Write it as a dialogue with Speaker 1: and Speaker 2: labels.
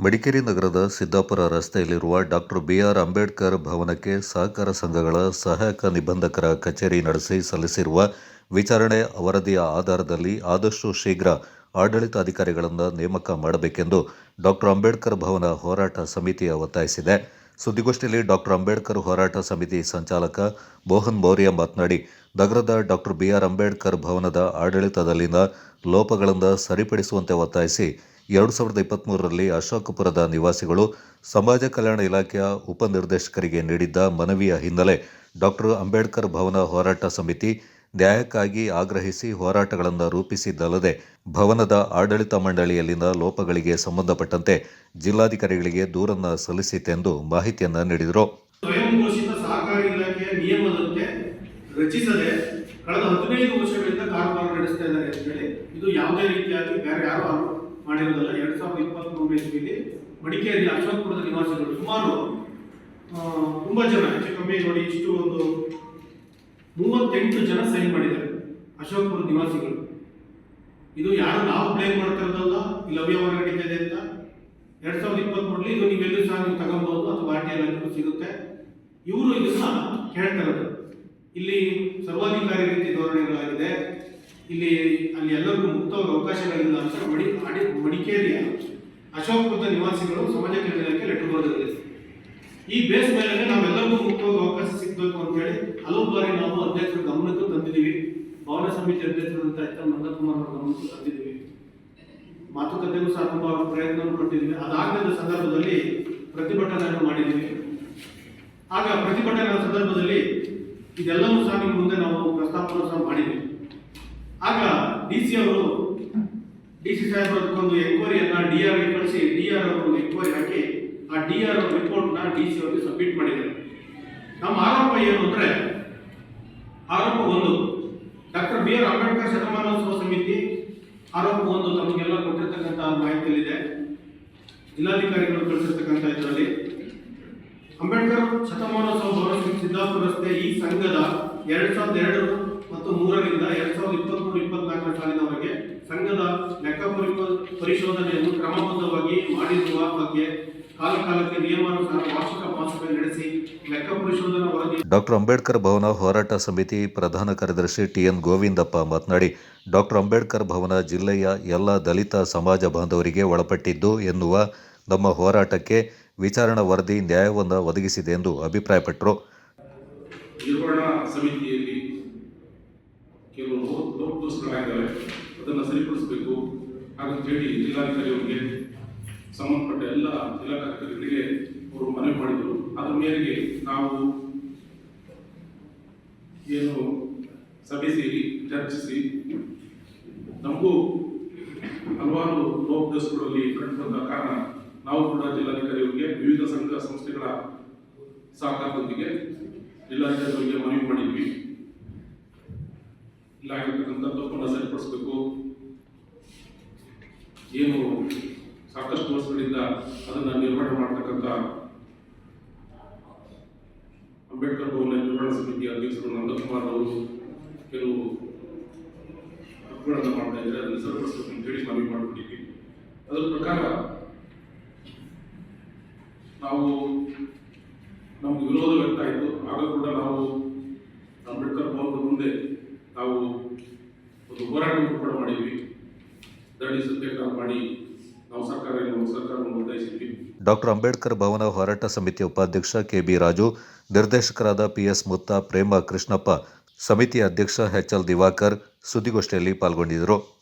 Speaker 1: ಮಡಿಕೇರಿ ನಗರದ ಸಿದ್ದಾಪುರ ರಸ್ತೆಯಲ್ಲಿರುವ doctor B R Ambedkar ಭವನಕ್ಕೆ ಸಹಕಾರ ಸಂಘಗಳ ಸಹಾಯಕ ನಿಬಂಧಕರ ಕಚೇರಿ ನಡೆಸಿ ಸಲ್ಲಿಸಿರುವ ವಿಚಾರಣೆ ವರದಿಯ ಆಧಾರದಲ್ಲಿ ಆದಷ್ಟು ಶೀಘ್ರ ಆಡಳಿತಾಧಿಕಾರಿಗಳನ್ನು ನೇಮಕ ಮಾಡಬೇಕೆಂದು ಡಾಕ್ಟರ್ ಅಂಬೇಡ್ಕರ್ ಭವನ ಹೋರಾಟ ಸಮಿತಿ ಒತ್ತಾಯಿಸಿದೆ. ಸುದ್ದಿಗೋಷ್ಠಿಯಲ್ಲಿ ಡಾಕ್ಟರ್ ಅಂಬೇಡ್ಕರ್ ಹೋರಾಟ ಸಮಿತಿ ಸಂಚಾಲಕ ಮೋಹನ್ ಮೌರ್ಯ ಮಾತನಾಡಿ, ನಗರದ ಡಾಕ್ಟರ್ ಬಿಆರ್ ಅಂಬೇಡ್ಕರ್ ಭವನದ ಆಡಳಿತದಲ್ಲಿನ ಲೋಪಗಳಿಂದ ಸರಿಪಡಿಸುವಂತೆ ಒತ್ತಾಯಿಸಿ ಎರಡು ಸಾವಿರದ ಇಪ್ಪತ್ತ್ಮೂರರಲ್ಲಿ ಅಶೋಕಪುರದ ನಿವಾಸಿಗಳು ಸಮಾಜ ಕಲ್ಯಾಣ ಇಲಾಖೆಯ ಉಪನಿರ್ದೇಶಕರಿಗೆ ನೀಡಿದ್ದ ಮನವಿಯ ಹಿನ್ನೆಲೆ ಡಾಕ್ಟರ್ ಅಂಬೇಡ್ಕರ್ ಭವನ ಹೋರಾಟ ಸಮಿತಿ ನ್ಯಾಯಕ್ಕಾಗಿ ಆಗ್ರಹಿಸಿ ಹೋರಾಟಗಳನ್ನು ರೂಪಿಸಿದ್ದಲ್ಲದೆ ಭವನದ ಆಡಳಿತ ಮಂಡಳಿಯಲ್ಲಿನ ಲೋಪಗಳಿಗೆ ಸಂಬಂಧಪಟ್ಟಂತೆ ಜಿಲ್ಲಾಧಿಕಾರಿಗಳಿಗೆ ದೂರನ್ನು ಸಲ್ಲಿಸಿತೆಂದು ಮಾಹಿತಿಯನ್ನು ನೀಡಿದರು.
Speaker 2: ಕಳೆದ ಹದಿನೈದು ವರ್ಷಗಳಿಂದ ಕಾರೋಬಾರ ನಡೆಸ್ತಾ ಇದ್ದಾರೆ ಅಂತ ಹೇಳಿ. ಇದು ಯಾವುದೇ ರೀತಿಯಾಗಿ ಬೇರೆ ಯಾರು ಮಾಡಿರೋದಲ್ಲ, ಎರಡು ಸಾವಿರದ ಇಪ್ಪತ್ತ್ ಮೂರನೇ ಇಸ್ವಿಲಿ ಮಡಿಕೇರಿ ಅಶೋಕಪುರದ ನಿವಾಸಿಗಳು ಸುಮಾರು ತುಂಬಾ ಜನ, ಹೆಚ್ಚು ಕಮ್ಮಿ ನೋಡಿ ಇಷ್ಟು ಒಂದು ಮೂವತ್ತೆಂಟು ಜನ ಸೈನ್ ಮಾಡಿದ್ದಾರೆ ಅಶೋಕ್ಪುರ ನಿವಾಸಿಗಳು. ಇದು ಯಾರು ನಾವು ಬ್ಲೇಮ್ ಮಾಡ್ತಿರೋದಲ್ಲ? ಈ ಇಲ್ಲಿ ಅವ್ಯವಹಾರ ನಡೀತಾ ಇದೆ ಅಂತ. ಎರಡ್ ಸಾವಿರದ ಇಪ್ಪತ್ಮೂರಲ್ಲಿ ಇದು ನೀವೆಲ್ಲೂ ಸಹ ನೀವು ತಗೊಬಹುದು ಅಥವಾ ಎಲ್ ಸಿಗುತ್ತೆ. ಇವರು ಇದನ್ನ ಹೇಳ್ತಾ ಇರೋದು. ಇಲ್ಲಿ ಸರ್ವಾಧಿಕಾರಿ ರೀತಿ ಧೋರಣೆಗಳಾಗಿದೆ. ಇಲ್ಲಿ ಅಲ್ಲಿ ಎಲ್ಲರಿಗೂ ಮುಕ್ತವಾದ ಅವಕಾಶಗಳಿಲ್ಲ ಅಂತ ಮಡಿ ಅಡಿ ಮಡಿಕೇರಿಯ ಅಶೋಕಪುರದ ನಿವಾಸಿಗಳು ಸಮಾಜ ಇಲಾಖೆ ಲೆಟರ್ ಬರೆದಿದೆ ಈ ಬೇಸ್ ಮೇಲೆ ನಾವೆಲ್ಲರಿಗೂ ಮುಕ್ತವಾದ ಅವಕಾಶ ಸಿಗಬೇಕು ಅಂತ ಹೇಳಿ ಹಲವು ಬಾರಿ ನಾವು ಅಧ್ಯಕ್ಷರ ಗಮನಕ್ಕೂ ತಂದಿದ್ದೀವಿ. ಭವನ ಸಮಿತಿ ಅಧ್ಯಕ್ಷರಂತ ನಂದಕುಮಾರ್ ಅವರ ಗಮನಕ್ಕೂ ತಂದಿದ್ದೀವಿ. ಮಾತುಕತೆಗೂ ಸಹ ತುಂಬಾ ಪ್ರಯತ್ನವನ್ನು ಪಟ್ಟಿದ್ದೀವಿ. ಅದಾಗದ ಸಂದರ್ಭದಲ್ಲಿ ಪ್ರತಿಭಟನೆಯನ್ನು ಮಾಡಿದ್ದೀವಿ. ಆಗ ಪ್ರತಿಭಟನೆಯ ಸಂದರ್ಭದಲ್ಲಿ ಇದೆಲ್ಲವೂ ಸಹ ನಿಮ್ಮ ಮುಂದೆ ನಾವು ಪ್ರಸ್ತಾಪವನ್ನು ಸಹ ಮಾಡಿದ್ದೀವಿ. ಆಗ ಡಿ ಸಿ ಅವರು ಡಿ ಸಿ ಸಾಹೇಬ್ ಅದಕ್ಕೊಂದು ಡಿ ಆರ್ ಕಳಿಸಿ ಡಿ ಆರ್ ಅವರು ಎಂಕ್ವೈರಿ ಹಾಕಿ ಆ ಡಿ ಆರ್ ರಿಪೋರ್ಟ್ನ ಡಿ ಸಿ ಅವರಿಗೆ ಸಬ್ಮಿಟ್ ಮಾಡಿದ್ದಾರೆ ನಮ್ಮ ಆರೋಪ ಏನು ಅಂದರೆ, ಆರೋಪ ಒಂದು. ಡಾಕ್ಟರ್ ಬಿ ಆರ್ ಅಂಬೇಡ್ಕರ್ ಶತಮಾನೋತ್ಸವ ಸಮಿತಿ, ಆರೋಪ ಒಂದು ತಮಗೆಲ್ಲ ಕೊಟ್ಟಿರ್ತಕ್ಕಂಥ ಮಾಹಿತಿಯಲ್ಲಿದೆ. ಜಿಲ್ಲಾಧಿಕಾರಿಗಳು ಕಳಿಸಿರ್ತಕ್ಕಂಥ ಇದರಲ್ಲಿ. ಅಂಬೇಡ್ಕರ್ ಶತಮಾನೋತ್ಸವ ಭವನ ಸಿದ್ದಾಪುರ ರಸ್ತೆ ಈ ಸಂಘದ ಎರಡ್ ಸಾವಿರದ ಎರಡು ಮತ್ತು ಮೂರರಿಂದ ಎರಡ್ ಸಾವಿರದ ಇಪ್ಪತ್ಮೂರು ಇಪ್ಪತ್ನಾಲ್ಕನೇ ಸಾಲಿನವರೆಗೆ ಸಂಘದ ಲೆಕ್ಕ ಪರಿ- ಪರಿಶೋಧನೆಯನ್ನು ಕ್ರಮಬದ್ಧವಾಗಿ ಮಾಡಿರುವ ಬಗ್ಗೆ ಕಾಲಕಾಲಕ್ಕೆ ನಿಯಮಾನುಸಾರ ವಾರ್ಷಿಕ ಮಾಸಭೆ ನಡೆಸಿ ಲೆಕ್ಕ ಪರಿಶೋಧನಾ ವರದಿ
Speaker 1: ಡಾಕ್ಟರ್ ಅಂಬೇಡ್ಕರ್ ಭವನ ಹೋರಾಟ ಸಮಿತಿ ಪ್ರಧಾನ ಕಾರ್ಯದರ್ಶಿ ಟಿಎನ್ ಗೋವಿಂದಪ್ಪ ಮಾತನಾಡಿ ಡಾಕ್ಟರ್ ಅಂಬೇಡ್ಕರ್ ಭವನ ಜಿಲ್ಲೆಯ ಎಲ್ಲ ದಲಿತ ಸಮಾಜ ಬಾಂಧವರಿಗೆ ಒಳಪಟ್ಟಿದ್ದು ಎನ್ನುವ ನಮ್ಮ ಹೋರಾಟಕ್ಕೆ ವಿಚಾರಣಾ ವರದಿ ನ್ಯಾಯವನ್ನು ಒದಗಿಸಿದೆ ಎಂದು ಅಭಿಪ್ರಾಯಪಟ್ಟರು.
Speaker 3: ನಿರ್ವಹಣಾ ಸಮಿತಿಯಲ್ಲಿ ಕೆಲವು ಲೋಪ- ಲೋಪದೋಷಗಳಾಗಿದ್ದಾವೆ ಅದನ್ನು ಸರಿಪಡಿಸಬೇಕು. ಹಾಗಂತ ಹೇಳಿ ಜಿಲ್ಲಾಧಿಕಾರಿಯವರಿಗೆ ಸಂಬಂಧಪಟ್ಟ ಎಲ್ಲ ಜಿಲ್ಲಾಧಿಕಾರಿಗಳಿಗೆ ಅವರು ಮನವಿ ಮಾಡಿದರು. ಅದರ ಮೇರೆಗೆ ನಾವು ಏನು ಸಭೆ ಸೇರಿ ಚರ್ಚಿಸಿ ನಮಗೂ ಹಲವಾರು ಲೋಪದೋಷಗಳಲ್ಲಿ ಕಂಡುಬಂದ ಕಾರಣ ನಾವು ಕೂಡ ಜಿಲ್ಲಾಧಿಕಾರಿಯವರಿಗೆ ವಿವಿಧ ಸಂಘ ಸಂಸ್ಥೆಗಳ ಸಹಕಾರದೊಂದಿಗೆ ಜಿಲ್ಲಾಧಿಕಾರಿಗಳಿಗೆ ಮನವಿ ಮಾಡಿದ್ವಿ. ಇಲ್ಲಾಗಿರ್ತಕ್ಕಂಥ ತಪ್ಪನ್ನು ಸರಿಪಡಿಸಬೇಕು. ಏನು ಸಾಕಷ್ಟು ವರ್ಷಗಳಿಂದ ಅದನ್ನು ನಿರ್ವಹಣೆ ಮಾಡ್ತಕ್ಕಂಥ ಅಂಬೇಡ್ಕರ್ ಭವನ ನಿರ್ವಹಣಾ ಸಮಿತಿ ಅಧ್ಯಕ್ಷರು ನಂದಕುಮಾರ್ ಅವರು ಕೆಲವು ತಪ್ಪುಗಳನ್ನು ಮಾಡ್ತಾ ಇದ್ದಾರೆ, ಅದನ್ನು ಸರಿಪಡಿಸಬೇಕು ಅಂತ ಹೇಳಿ ಮನವಿ ಅದರ ಪ್ರಕಾರ ನಾವು ನಮ್ಗೆ ವಿರೋಧ ವ್ಯಕ್ತ ಆಯಿತು. ಆಗ ಕೂಡ ನಾವು ಅಂಬೇಡ್ಕರ್ ಭವನದ ಮುಂದೆ ಒಂದು ಹೋರಾಟವನ್ನು ಕೂಡ ಮಾಡಿದ್ವಿ. ಧರಣಿ ಸತ್ಯಾಗ್ರಹ ಮಾಡಿ ನಾವು ಸರ್ಕಾರ ಸರ್ಕಾರವನ್ನು ಒತ್ತಾಯಿಸಿದ್ವಿ.
Speaker 1: ಡಾಕ್ಟರ್ ಅಂಬೇಡ್ಕರ್ ಭವನ ಹೋರಾಟ ಸಮಿತಿ ಉಪಾಧ್ಯಕ್ಷ ಕೆಬಿ ರಾಜು, ನಿರ್ದೇಶಕರಾದ ಪಿಎಸ್ ಮುತ್ತ, ಪ್ರೇಮ ಕೃಷ್ಣಪ್ಪ ಸಮಿತಿ ಅಧ್ಯಕ್ಷ ಎಚ್ಎಲ್ ದಿವಾಕರ್ ಸುದ್ದಿಗೋಷ್ಠಿಯಲ್ಲಿ ಪಾಲ್ಗೊಂಡಿದ್ದರು.